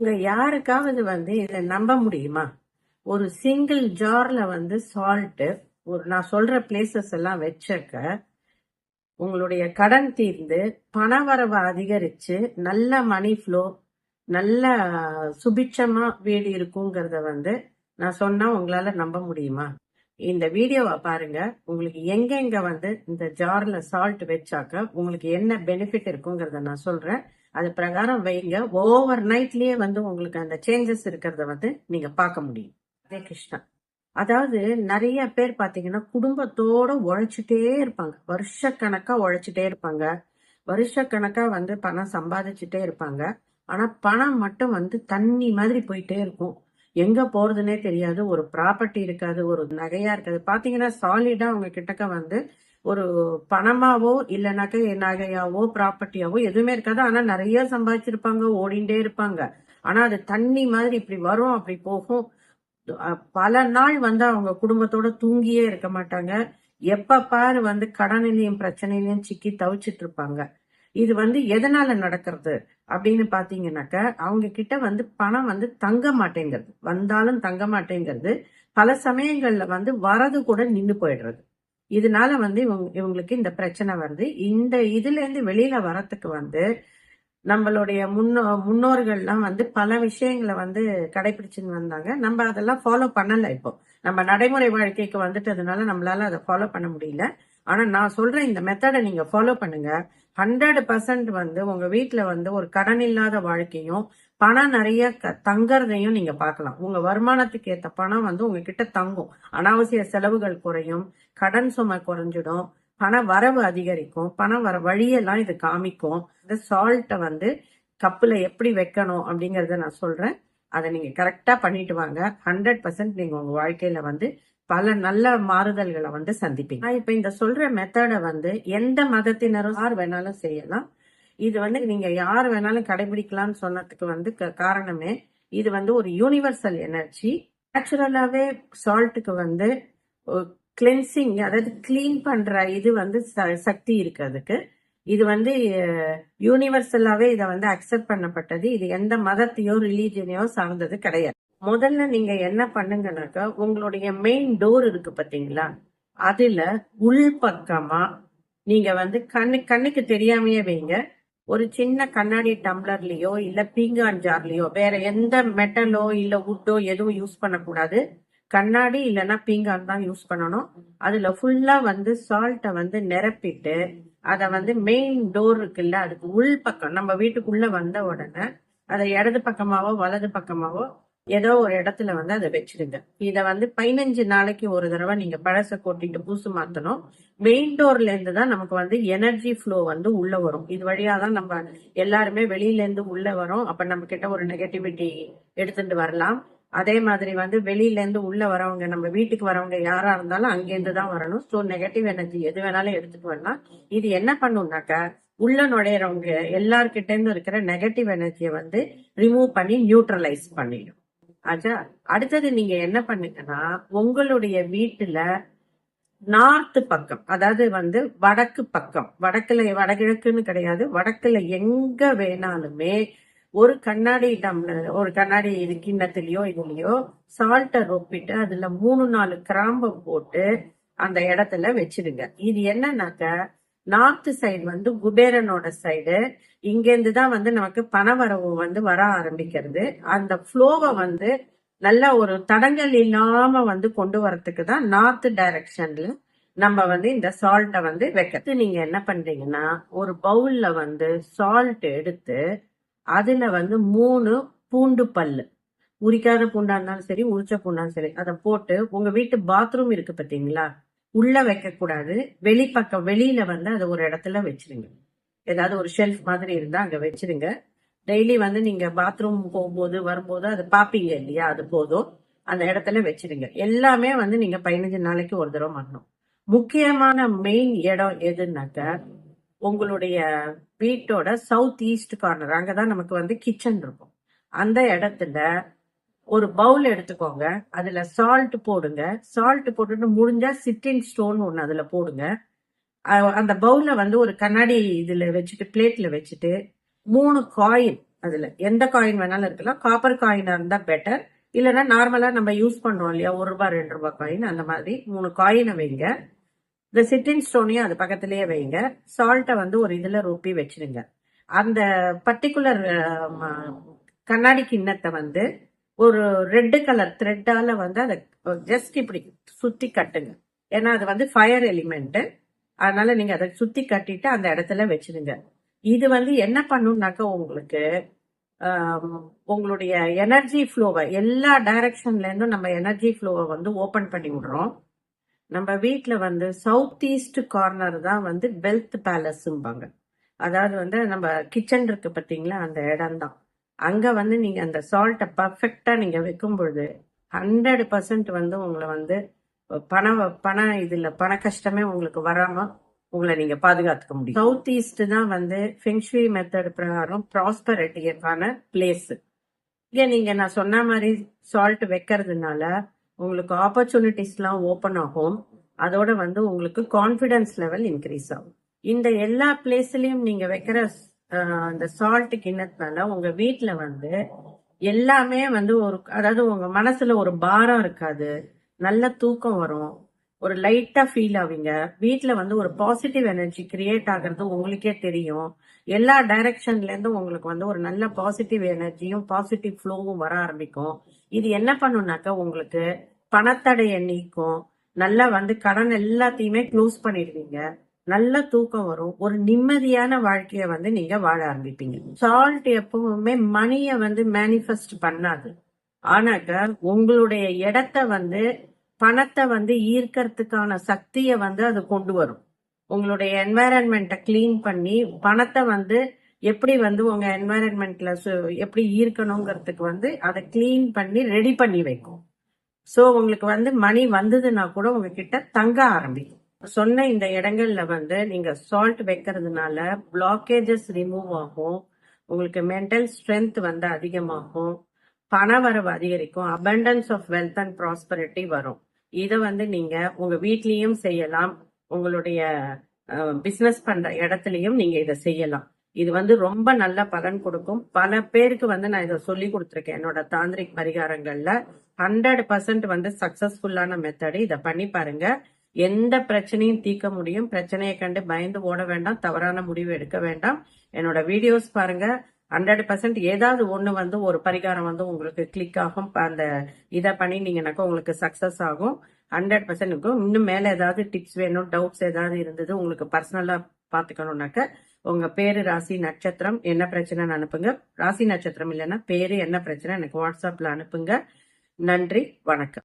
உங்க யாருக்காவது வந்து இதை நம்ப முடியுமா? ஒரு சிங்கிள் ஜார்ல வந்து சால்ட்டு ஒரு நான் சொல்ற பிளேசஸ் எல்லாம் வச்சக்க உங்களுடைய கடன் தீர்ந்து பண வரவு அதிகரிச்சு நல்ல மணி ஃப்ளோ நல்ல சுபிட்சமா வீடு இருக்குங்கிறத வந்து நான் சொன்னா உங்களால நம்ப முடியுமா? இந்த வீடியோவை பாருங்க. உங்களுக்கு எங்கெங்க வந்து இந்த ஜார்ல சால்ட் வச்சாக்க உங்களுக்கு என்ன பெனிஃபிட் இருக்குங்கிறத நான் சொல்றேன். அது பிரகாரம் வைங்க. ஓவர் நைட்லயே வந்து உங்களுக்கு அந்த சேஞ்சஸ் இருக்கிறத வந்து நீங்க பார்க்க முடியும். அதே கிருஷ்ணா. அதாவது நிறைய பேர் பாத்தீங்கன்னா குடும்பத்தோட உழைச்சிட்டே இருப்பாங்க. வருஷ கணக்கா உழைச்சிட்டே இருப்பாங்க. வருஷ கணக்கா வந்து பணம் சம்பாதிச்சுட்டே இருப்பாங்க. ஆனா பணம் மட்டும் வந்து தண்ணி மாதிரி போயிட்டே இருக்கும். எங்க போறதுன்னே தெரியாது. ஒரு ப்ராப்பர்ட்டி இருக்காது. ஒரு நகையா இருக்காது. பாத்தீங்கன்னா சாலிடா அவங்க கிட்டக்க வந்து ஒரு பணமாவோ இல்லைனாக்க நகையாவோ ப்ராப்பர்ட்டியாவோ எதுவுமே இருக்காது. ஆனா நிறைய சம்பாதிச்சிருப்பாங்க ஓடிண்டே இருப்பாங்க. ஆனா அது தண்ணி மாதிரி இப்படி வரும் அப்படி போகும். பல நாள் வந்து அவங்க குடும்பத்தோட தூங்கியே இருக்க மாட்டாங்க. எப்ப பாரு வந்து கடனிலையும் பிரச்சனையிலையும் சிக்கி தவிச்சிட்டு இருப்பாங்க. இது வந்து எதனால நடக்கிறது? அப்படின்னு பாத்தீங்கன்னாக்க அவங்க கிட்ட வந்து பணம் வந்து தங்க மாட்டேங்கிறது. வந்தாலும் தங்க மாட்டேங்கிறது. பல சமயங்கள்ல வந்து வரது கூட நின்று போயிடுறது. இதனால வந்து இவங்க இவங்களுக்கு இந்த பிரச்சனை வருது. இந்த இதுல இருந்து வெளியில வரத்துக்கு வந்து நம்மளுடைய முன்னோ முன்னோர்கள்லாம் வந்து பல விஷயங்களை வந்து கடைபிடிச்சுன்னு வந்தாங்க. நம்ம அதெல்லாம் ஃபாலோ பண்ணல இப்போ. நம்ம நடைமுறை வாழ்க்கைக்கு வந்துட்டதுனால நம்மளால அதை ஃபாலோ பண்ண முடியல. ஆனா நான் சொல்ற இந்த மெத்தடை நீங்க ஃபாலோ பண்ணுங்க. ஹண்ட்ரட் பர்சன்ட் வந்து உங்க வீட்டுல வந்து ஒரு கடன் இல்லாத வாழ்க்கையும் பணம் நிறைய க- தங்கறதையும் நீங்க பார்க்கலாம். உங்க வருமானத்துக்கு ஏத்த பணம் வந்து உங்ககிட்ட தங்கும். அனாவசிய செலவுகள் குறையும் கடன் சுமை குறைஞ்சிடும் பண வரவு அதிகரிக்கும் பணம் வர வழியெல்லாம் இது காமிக்கும். இந்த சால்ட்டை வந்து கப்புல எப்படி வைக்கணும் அப்படிங்கறத நான் சொல்றேன். அதை நீங்க கரெக்டா பண்ணிட்டு வாங்க. ஹண்ட்ரட் பர்சன்ட் நீங்க உங்க வாழ்க்கையில வந்து பல நல்ல மாறுதல்களை வந்து சந்திப்பீங்க. நான் இப்ப இந்த சொல்ற மெத்தடை வந்து எந்த மதத்தினரும் யார் வேணாலும் செய்யலாம். இது வந்து நீங்க யார் வேணாலும் கடைபிடிக்கலாம்னு சொன்னதுக்கு வந்து க- காரணமே இது வந்து ஒரு யூனிவர்சல் எனர்ஜி நேச்சுரலாவே சால்ட்டுக்கு வந்து கிளென்சிங் அதாவது க்ளீன் பண்ற இது வந்து ச- சக்தி இருக்கு அதுக்கு. இது வந்து யூனிவர்சலாவே இதை வந்து அக்செப்ட் பண்ணப்பட்டது. இது எந்த மதத்தையோ ரிலீஜனையோ சார்ந்தது கிடையாது. முதல்ல நீங்க என்ன பண்ணுங்கனாக்கா உங்களுடைய மெயின் டோர் இருக்கு பாத்தீங்களா? அதுல உள் பக்கமா நீங்க வந்து கண்ணு கண்ணுக்கு தெரியாமையே வைங்க. ஒரு சின்ன கண்ணாடி டம்ளர்லயோ இல்ல பீங்கான் ஜார்லயோ வேற எந்த மெட்டலோ இல்ல உட்டோ எதுவும் யூஸ் பண்ணக்கூடாது. கண்ணாடி இல்லைன்னா பீங்கான் தான் யூஸ் பண்ணணும். அதுல ஃபுல்லா வந்து சால்ட்டை வந்து நிரப்பிட்டு அதை வந்து மெயின் டோர் இருக்குல்ல அதுக்கு உள் பக்கம் நம்ம வீட்டுக்குள்ள வந்த உடனே அதை இடது பக்கமாவோ வலது பக்கமாவோ ஏதோ ஒரு இடத்துல வந்து அதை வச்சிருங்க. இத வந்து பதினஞ்சு நாளைக்கு ஒரு தடவை நீங்க பழச கொட்டிட்டு பூசு மாத்தணும். மெயின் டோர்ல இருந்து தான் நமக்கு வந்து எனர்ஜி ஃப்ளோ வந்து உள்ள வரும். இது வழியா தான் நம்ம எல்லாருமே வெளியில இருந்து உள்ள வரோம். அப்ப நம்ம கிட்ட ஒரு நெகட்டிவிட்டி எடுத்துட்டு வரலாம். அதே மாதிரி வந்து வெளியில இருந்து உள்ள வரவங்க நம்ம வீட்டுக்கு வரவங்க யாரா இருந்தாலும் அங்கேருந்து தான் வரணும். ஸோ நெகட்டிவ் எனர்ஜி எது வேணாலும் எடுத்துட்டு வரலாம். இது என்ன பண்ணும்னாக்கா உள்ள நுழையிறவங்க எல்லார்கிட்ட இருந்து இருக்கிற நெகட்டிவ் எனர்ஜியை வந்து ரிமூவ் பண்ணி நியூட்ரலைஸ் பண்ணிடும். ஆச்சா அடுத்தது நீங்க என்ன பண்ணுங்கன்னா உங்களுடைய வீட்டுல நார்த்து பக்கம் அதாவது வந்து வடக்கு பக்கம் வடக்குல வடகிழக்குன்னு கிடையாது வடக்குல எங்க வேணாலுமே ஒரு கண்ணாடி டம்ளர் ஒரு கண்ணாடி இது கிண்ணத்துலயோ இதுலயோ சால்ட்டை ரொப்பிட்டு அதுல மூணு நாலு கிராம்பை போட்டு அந்த இடத்துல வச்சிடுங்க. இது என்னன்னாக்க நார்த் சைடு வந்து குபேரனோட சைடு இங்கேருந்து தான் வந்து நமக்கு பணவரவு வந்து வர ஆரம்பிக்கிறது. அந்த ஃப்ளோவை வந்து நல்ல ஒரு தடங்கல் இல்லாம வந்து கொண்டு வரத்துக்கு தான் நார்த் டைரக்ஷன்ல நம்ம வந்து இந்த சால்ட்டை வந்து வைக்கிறது. நீங்க என்ன பண்றீங்கன்னா ஒரு பவுல்ல வந்து சால்ட் எடுத்து அதுல வந்து மூணு பூண்டு பல்லு. உரிக்காத பூண்டா இருந்தாலும் சரி உரிச்ச பூண்டா சரி அதை போட்டு உங்க வீட்டு பாத்ரூம் இருக்கு பாத்தீங்களா உள்ள வைக்கக்கூடாது. வெளிப்பக்கம் வெளியில வந்து அதை ஒரு இடத்துல வச்சிருங்க. ஏதாவது ஒரு ஷெல்ஃப் மாதிரி இருந்தா அங்க வச்சிருங்க. டெய்லி வந்து நீங்க பாத்ரூம் போகும்போது வரும்போது அது பாப்பீங்க இல்லையா? அது போதும். அந்த இடத்துல வச்சிருங்க. எல்லாமே வந்து நீங்க பதினஞ்சு நாளைக்கு ஒரு தடவை பண்ணணும். முக்கியமான மெயின் இடம் எதுனாக்க உங்களுடைய வீட்டோட சவுத் ஈஸ்ட் கார்னர் அங்கதான் நமக்கு வந்து கிச்சன் இருக்கும். அந்த இடத்துல ஒரு பவுல் எடுத்துக்கோங்க. அதுல சால்ட் போடுங்க. சால்ட் போட்டுட்டு முடிஞ்சா சிட்டிங் ஸ்டோன் ஒன்று அதுல போடுங்க. அந்த பவுல வந்து ஒரு கண்ணாடி இதுல வச்சுட்டு பிளேட்ல வச்சுட்டு மூணு காயின் அதுல. எந்த காயின் வேணாலும் இருக்கலாம். காப்பர் காயினா இருந்தா பெட்டர் இல்லைன்னா நார்மலா நம்ம யூஸ் பண்றோம் இல்லையா? ஒரு ரூபாய் ரெண்டு ரூபாய் காயின் அந்த மாதிரி மூணு காயினை வைங்க. இந்த சிட்டின் ஸ்டோனையும் அது பக்கத்திலேயே வைங்க. சால்ட்டை வந்து ஒரு இதுல ரொப்பி வச்சிருங்க அந்த பர்டிகுலர் கண்ணாடி கிண்ணத்தை வந்து ஒரு ரெட்டு கலர் த்ரெட்டால வந்து அதை ஜஸ்ட் இப்படி சுத்தி கட்டுங்க. ஏன்னா அது வந்து ஃபயர் எலிமெண்ட்டு அதனால நீங்க அதை சுத்தி கட்டிட்டு அந்த இடத்துல வச்சிருங்க. இது வந்து என்ன பண்ணுனாக்கா உங்களுக்கு உங்களுடைய எனர்ஜி ஃப்ளோவை எல்லா டைரக்ஷன்ல இருந்தும் நம்ம எனர்ஜி ஃப்ளோவை வந்து ஓபன் பண்ணி விடுறோம். நம்ம வீட்டில் வந்து சவுத் ஈஸ்ட் கார்னர் தான் வந்து வெல்த் பேலஸும்பாங்க அதாவது வந்து நம்ம கிச்சன் இருக்கு பார்த்தீங்களா? அந்த இடம் தான். அங்க வந்து நீங்க அந்த சால்ட்டை பர்ஃபெக்டா நீங்க வைக்கும் பொழுது ஹண்ட்ரட் பர்சன்ட் வந்து உங்களை வந்து பண பண இதுல பண கஷ்டமே உங்களுக்கு வராம உங்களை நீங்க பாதுகாத்துக்க முடியும். சவுத் ஈஸ்ட் தான் வந்து ஃபெங்ஷுவி மெத்தட் பிரகாரம் ப்ராஸ்பரிட்டிக்கான பிளேஸ் இங்க நீங்க நான் சொன்ன மாதிரி சால்ட் வைக்கிறதுனால உங்களுக்கு ஆப்பர்ச்சுனிட்டிஸ்லாம் ஓப்பன் ஆகும். அதோட வந்து உங்களுக்கு கான்ஃபிடன்ஸ் லெவல் இன்க்ரீஸ் ஆகும். இந்த எல்லா பிளேஸ்லயும் நீங்க வைக்கிற அந்த சால்ட் கிண்ணத்தினால உங்க வீட்டுல வந்து எல்லாமே வந்து ஒரு அதாவது உங்க மனசுல ஒரு பாரம் இருக்காது. நல்ல தூக்கம் வரும். ஒரு லைட்டா ஃபீல் ஆவீங்க. வீட்டுல வந்து ஒரு பாசிட்டிவ் எனர்ஜி கிரியேட் ஆகுறது உங்களுக்கே தெரியும். எல்லா டைரக்ஷன்ல இருந்தும் உங்களுக்கு வந்து ஒரு நல்ல பாசிட்டிவ் எனர்ஜியும் பாசிட்டிவ் ஃப்ளோவும் வர ஆரம்பிக்கும். இது என்ன பண்ணுனாக்கா உங்களுக்கு பணத்தடையை நீக்கும். நல்லா வந்து கடன் எல்லாத்தையுமே க்ளோஸ் பண்ணிடுவீங்க. நல்ல தூக்கம் வரும். ஒரு நிம்மதியான வாழ்க்கைய வந்து நீங்க வாழ ஆரம்பிப்பீங்க. சால்ட் எப்பவுமே மணிய வந்து மேனிஃபெஸ்ட் பண்ணாது. ஆனாக்க உங்களுடைய இடத்த வந்து பணத்தை வந்து ஈர்க்கறதுக்கான சக்தியை வந்து அது கொண்டு வரும். உங்களுடைய என்வாயரன்மெண்ட்டை க்ளீன் பண்ணி பணத்தை வந்து எப்படி வந்து உங்க என்வாயரன்மெண்ட்ல எப்படி ஈர்க்கணுங்கிறதுக்கு வந்து அதை க்ளீன் பண்ணி ரெடி பண்ணி வைக்கும். ஸோ உங்களுக்கு வந்து மணி வந்ததுன்னா கூட உங்ககிட்ட தங்க ஆரம்பிக்கும். சொன்ன இந்த இடங்கள்ல வந்து நீங்க சால்ட் வைக்கிறதுனால பிளாக்கேஜஸ் ரிமூவ் ஆகும். உங்களுக்கு மென்டல் ஸ்ட்ரென்த் வந்து அதிகமாகும். பண வரவு அதிகரிக்கும். Abundance of wealth and prosperity வரும். இதை வந்து நீங்க உங்க வீட்லயும் செய்யலாம். உங்களுடைய பிசினஸ் பண்ற இடத்துலயும் நீங்க இதை செய்யலாம். இது வந்து ரொம்ப நல்ல பலன் கொடுக்கும். பல பேருக்கு வந்து நான் இதை சொல்லி கொடுத்துருக்கேன். என்னோட தாந்திரிக் பரிகாரங்கள்ல ஹண்ட்ரட் பர்சன்ட் வந்து சக்சஸ்ஃபுல்லான மெத்தடு இதை பண்ணி பாருங்க. எந்த பிரச்சனையும் தீர்க்க முடியும். பிரச்சனையை கண்டு பயந்து ஓட வேண்டாம். தவறான முடிவு எடுக்க வேண்டாம். என்னோட வீடியோஸ் பாருங்க. ஹண்ட்ரட் பர்சன்ட் ஏதாவது ஒண்ணு வந்து ஒரு பரிகாரம் வந்து உங்களுக்கு கிளிக் ஆகும். அந்த இதை பண்ணி பண்ணினீங்கன்னாக்கா உங்களுக்கு சக்சஸ் ஆகும். ஹண்ட்ரட் பர்சன்ட் இருக்கும் இன்னும் மேல ஏதாவது டிப்ஸ் வேணும் டவுட்ஸ் ஏதாவது இருந்தது உங்களுக்கு பர்சனலா பாத்துக்கணும்னாக்க உங்க பேரு ராசி நட்சத்திரம் என்ன பிரச்சனைன்னு அனுப்புங்க. ராசி நட்சத்திரம் இல்லைன்னா பேரு என்ன பிரச்சனை எனக்கு வாட்ஸ்அப்ல அனுப்புங்க. நன்றி வணக்கம்.